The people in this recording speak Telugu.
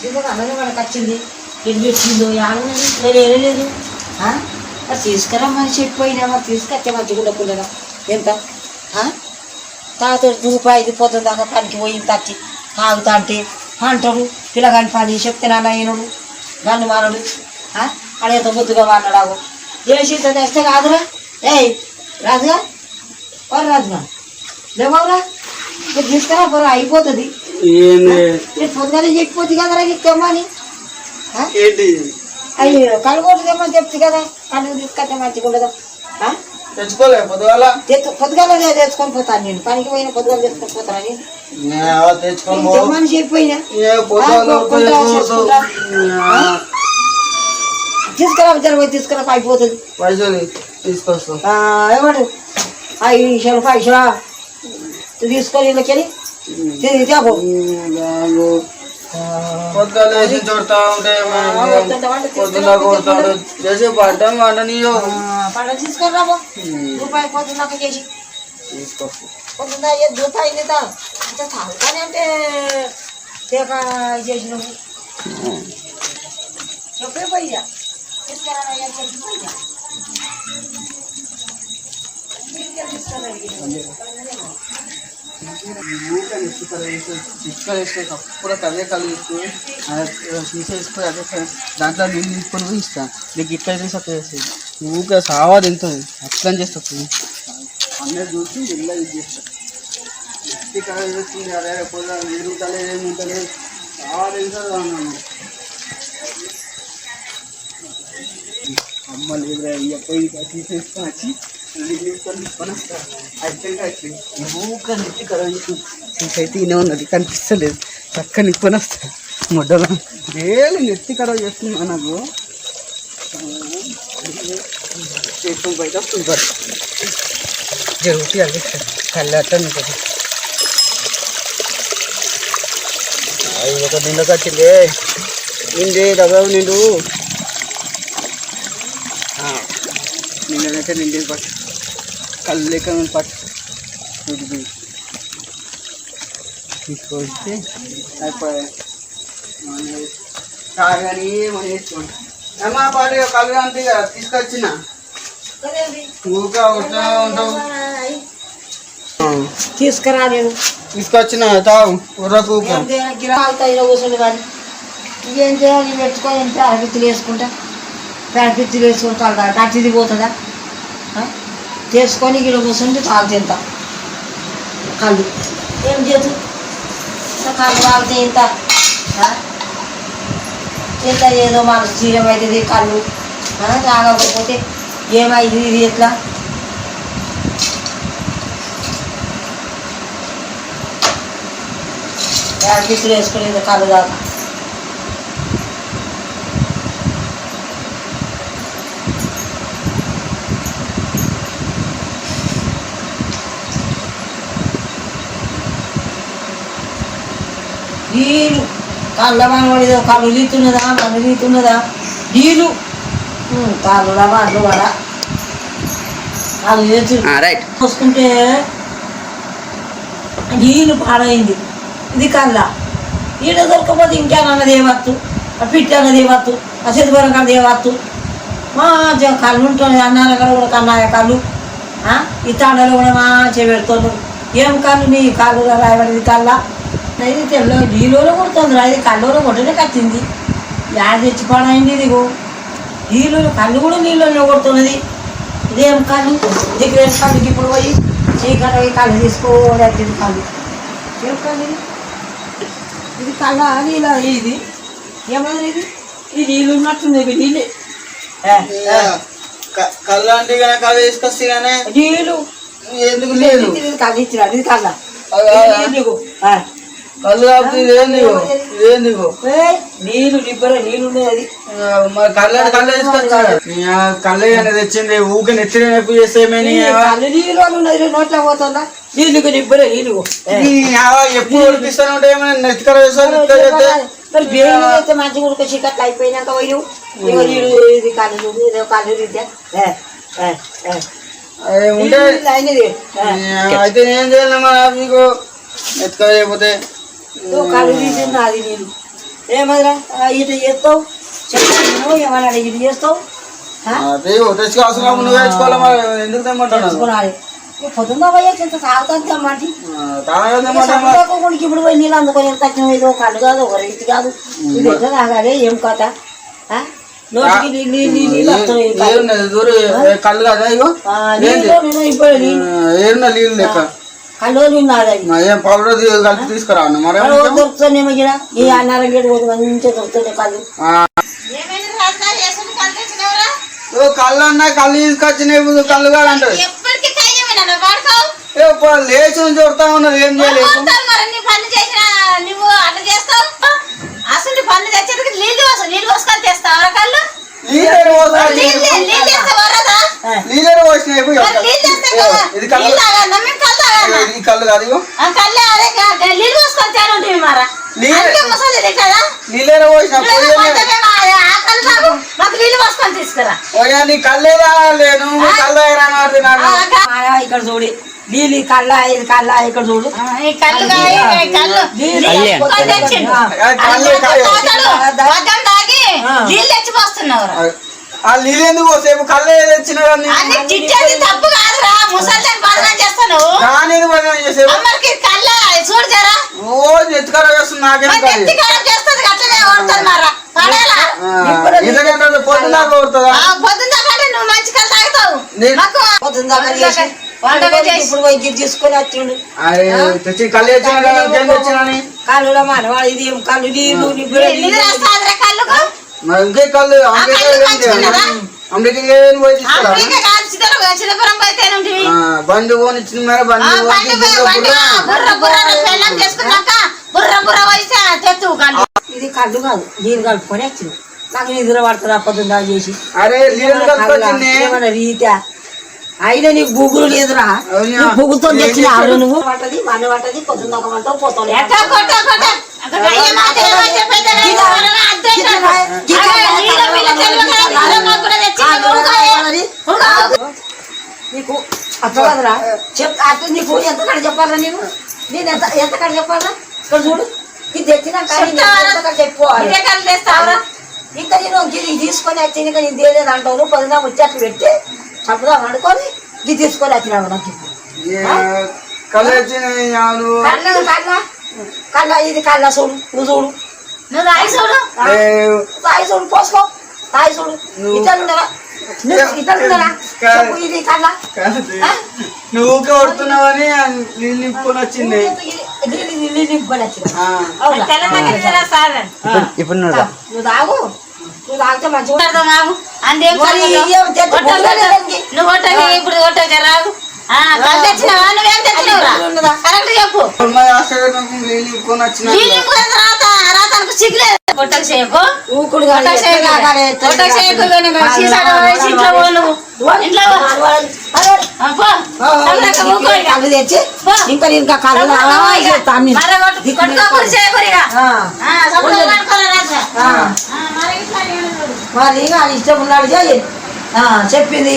వచ్చిందో. అన్నది వచ్చింది ఎన్ని పెట్టిందో ఆడలేదు నేను ఏలేదు మరి తీసుకురమ్మని చెప్పిపోయినా మరి తీసుకొచ్చే మంచిగా పుల్లడం ఎంత? తాత రూపాయి పొద్దున దాకా పనికి పోయింది తచ్చి. తాగుతా అంటే అంటాడు పిల్లగాని పని చెప్తే నాన్న అయినడు నన్ను మానడు. అడేత ముద్దుగా మాట్లాడావు చేసి తెస్తే కాదురా? ఏయ్ రాజుగా? ఓ రాజుగా. లేవరా మీరు తీసుకురా పోరా అయిపోతుంది. ఏంది పొద్దుగానే చెప్పిపోతుంది కదరా ఆ? ఏంటి? అయ్యో కలుగోటు తెమ్మని చెప్తే కదా. కళ్ళు తీసుకొస్తే మంచిగా ఉండదా? తెచ్చుకోలే పొద్దుగాల? పొద్దుగాల తెచ్చుకొని పోతాను నేను. పనికి పోయిన పొద్దుగాల తెచ్చుకొని పోతాను నేను? నేను తెచ్చుకొని పో. తెమ్మని చెప్పిపోయినా తీసుకురా జర తీసుకురా అయిపోతుంది పైసలు తీసుకొస్తా ఏమంటారు? ఐదు నిమిషాలు పైసలా. తీసుకొని ఇళ్ళకెళ్ళి తిరిగి తేపో పొద్దుగాల వేసి చూడతా ఉంటే పొద్దున కొడతాడు. చేసి పడ్డం మాట నీయో రూపాయి చేసి. పొద్దున్న రూపాయి లేదా అంటే తాగుతానే అంటే తేక చేసినావు. చెప్పే పోయ్యా తీసుకురా అని చెప్పి పోయ్యా తీసుకొస్తే అప్పుడు అదే కలిగి తీసేసుకొని అదే క- దాంట్లో నీళ్ళు తీసుకొని పోయి ఇస్తా నీకు ఇట్లా చేసి అట్లా చేసేది ఊకే సావా తింటుంది అట్లా చేస్తుంది అన్నీ చూసి ఇల్లు ఇది చేస్తాను ఎత్తి కళ చేస్తుంది అరే పొద్దున నీరు తలే ఏముంటలే సావా తింటుంది అన్నాను అమ్మ లేదు పోయి తీసేసుకొని వచ్చి ఇంకైతే ఈయన ఉన్నది కనిపిస్తలేదు చక్క నిప్పుని వస్తా మొడ్డలో వేలు నెత్తి కడవ చేస్తున్నా నాకు చేసుకొని బయట వస్తుంది బట్ అది కళ్ళు అట్లా ఉంటుంది ఒక నిండకు వచ్చింది నిండి దగ్గర నిండు నిన్ననైతే నిండి పట్టు కళ్ళు లేక పట్టు ఇది మనం వేసుకోండి అమ్మా పాటు కళ్ళు అంతే కదా తీసుకొచ్చిన. ఊగా ఉంటూ ఉంటావు. తీసుకురా నేను. తీసుకొచ్చిన తావు ఉర్రకు చేయాలి? పెట్టుకొని వేసుకుంటా ప్యాడపిత్తులు వేసుకుంటా పోతుందా? చేసుకొని గిడ కూర్చుంటే తాగు తింటా. కళ్ళు. ఏం చేతు? కళ్ళు తాగితే ఇంత? ఇంత ఏదో మనకు చీరం అవుతుంది కళ్ళు? తాగకపోతే ఏమైంది ఇది ఎట్లా? ప్యాడపిత్తులు వేసుకునేది కళ్ళు తాగు నీళ్ళు కళ్ళ మనవాడిదో కళ్ళు తీతున్నదా మన తీతున్నదా నీళ్ళు కాళ్ళు వాళ్ళు వడ వాళ్ళు పోసుకుంటే నీళ్ళు పాడైంది. ఇది కళ్ళ. ఈడ దొరకపోతే ఇంకేనన్నది ఏమత్తు ఆ పిట్టి అన్నది ఏమత్తు ఆ చెదుపరం కన్నది ఏమత్తు మా కళ్ళు ఉంటుంది. అన్నాల కూడా కన్నాయ కళ్ళు? ఈ తాండలో కూడా మంచిగా పెడుతున్నాడు ఏం కళ్ళు? నీ కళ్ళు రాయబడింది కళ్ళ. ఇది తెల్ల నీళ్ళలో కొడుతుంది రా. ఇది కళ్ళలో కొట్టనే కత్తింది యాడ తెచ్చి పడైంది ఇదిగో. నీళ్ళు కళ్ళు కూడా నీళ్ళలో కొడుతున్నది. ఇదేం కళ్ళు? దగ్గర కళ్ళుకి ఇప్పుడు పోయి చీకట కళ్ళు తీసుకోలేదు ఇది కళ్ళు. ఏం కళ్ళు ఇది? ఇది కళ్ళ? నీళ్ళ ఇది? ఏమన్నా ఇది? ఇది నీళ్ళు ఉన్నట్టుంది ఇవి నీళ్ళే. కళ్ళు అంటే కానీ కళ్ళు తీసుకొస్తే కానీ నీళ్ళు. ఎందుకు ఇది లేదు ఇది కళ్ళు? ఇచ్చినాడు ఇది కళ్ళ నీళ్ళు. కళ్ళు కాకపోతే ఇదేందిగో ఇదేందిగో ఏయ్, నీళ్ళు నిబ్బర నీళ్ళు ఉన్నాయి అది. మరి కళ్ళు అంటే కళ్ళు తీసుకొచ్చాడు కళ్ళు అనేది తెచ్చింది ఊకే నెత్తిన నొప్పి నీళ్ళు ఉన్నది నోట్లో పోతుందా? నీళ్ళుకు నిబ్బరే నీళ్ళు. ఎప్పుడు ఉడిపిస్తాను ఉంటే ఏమైనా నెత్తికర చేస్తాను మరి బియ్యం అయితే మంచిగా ఉడక చీకట్లు అయిపోయినాక పోయి నీళ్ళు ఇది కళ్ళు ఇదో కళ్ళు నీళ్ళు ఏ. అయితే నేను చేయాలి మరి మీకు నువ్వు కళ్ళు తీసి నాది నీళ్ళు ఏమదిరా ఇటు చేస్తావు చెప్పు ఏమన్నా ఇటు చేస్తావు? అదే పొద్దున్న పోయే చింత తాగుతుంది అమ్మాటి కొడుకు ఇప్పుడు పోయి నీళ్ళు అందుకొని ఎంత తక్కువ ఏదో కళ్ళు కాదు ఒక రీతి కాదు. ఇది ఎట్లా తాగాలి ఏం కథ? కళ్ళు. కదా నీళ్ళు కళ్ళు మా ఏం పౌడర్ కలిపి తీసుకురా మరి దొరుకుతున్నాయి ఈ అన్నారం గేడు పోతే మంచిగా దొరుకుతున్నాయి కళ్ళు కళ్ళు అన్నా కళ్ళు తీసుకొచ్చినాయి కళ్ళు కాదు లేచి నుంచి కొడతా ఉన్నది ఏం చేయలేదు అసలు పనులు తెచ్చేందుకు నీళ్ళు నీళ్ళు పోసుకొని తెస్తావు కళ్ళు? నీళ్ళు పోసినాయి. నీళ్ళు కదా. ఇది కళ్ళు మేము కళ్ళు కాదు అదే నీళ్ళు మారా. ముసలి కదా? పోసిన ఆ కళ్ళు తాగు మాకు నీళ్ళు పోసుకొని తీసుకురా. ఓయా నీ కళ్ళే ఇక్కడ చూడు. నీళ్ళు ఇది కళ్ళ ఇక్కడ చూడు. ఆ, ఈ కళ్ళు కళ్ళు. తాగి. నీళ్ళు ఆ నీళ్ళు ఎందుకు సేపు కళ్ళే తెచ్చిన అన్ని తిట్టేది ముసల్దాన్ని చేస్తాను. అమ్మకి కళ్ళ చూడు జరా. రోజు ఎత్తుకర చేస్తుంది నాకేం మరి కాదు ఎత్తి ఖరాబ్ చేస్తుంది అట్లనే కొడుతున్నారా పడేలా? ఎందుకంటే పొద్దున కొడుతుందా? ఆ, పొద్దున్న కంటే నువ్వు మంచి కళ్ళు తాగుతావు. చేసి ఇప్పుడు పోయి గిరి తీసుకొని వచ్చిండు. కళ్ళు కళ్ళు మనవాడు ఇది ఏం కళ్ళు నీళ్ళు మరి ఇంకే కళ్ళు పోయి తీసుకురా చిదపురం పోతే బండి మేర బండి బుర్ర బుర్ర పెళ్ళం చేసుకున్నాక బుర్ర బుర్ర తెత్తు ఇది కళ్ళు కాదు నీళ్ళు కలుపుకొని వచ్చింది. నాకు నిద్ర పడుతుంది పొద్దున్న దాకా చేసి. ఏమన్నా రీత్యా? అయినా నీకు బుగులు లేదురా. అవునా? నువ్వు బుగుతో ఏం తెచ్చిన? ఆవిడ నువ్వు? పట్టది మన పట్టది పొద్దున్న దాకా మంటావు పోతావు ఎట్టా కొట్ట కొట్ట అక్కడ అయ్య మాట ఏమంటే పెద్ద గిదా, అద్దె గిదా, కాదు. గిదా, అరే, నీళ్ళ బిల్ల తెలియదు కదా, నీళ్ళ మాకు కూడా తెచ్చింది, ఉడకాయే. ఉడకా. నీకు అట్లా కదరా చెప్ అట్లా నీకు ఎంత కాడ చెప్పాలా నేను? నేను ఎంత ఎంత కాడ చెప్పాలా ఇక్కడ చూడు. ఇది తెచ్చినాక చెప్పుకోవాలి? ఇంకా నేను ఇది తీసుకొని వచ్చి ఇంకా నేను తేలేదు అంటావు. నువ్వు పొద్దున వచ్చి అట్లా పెట్టి చప్పుదా వండుకొని ఇది తీసుకొని వచ్చినావు నాకు కళ్ళు ఇది కళ్ళ చూడు. నువ్వు చూడు. నువ్వు రాయి చూడు. తాయి చూడు పోసుకో. తాయి చూడు. ఇతను ఉండరా నువ్వు కొడుతున్నావని నీళ్ళు నింపుకొని వచ్చింది ఇప్పుడు నువ్వు తాగు. నువ్వు తాగితే మంచిగా. అందేం. నువ్వు ఇప్పుడు కొట్టకి రాదు. ఇక. కళ్ళు. మర ఇష్టం ఉన్నాడు చెప్పింది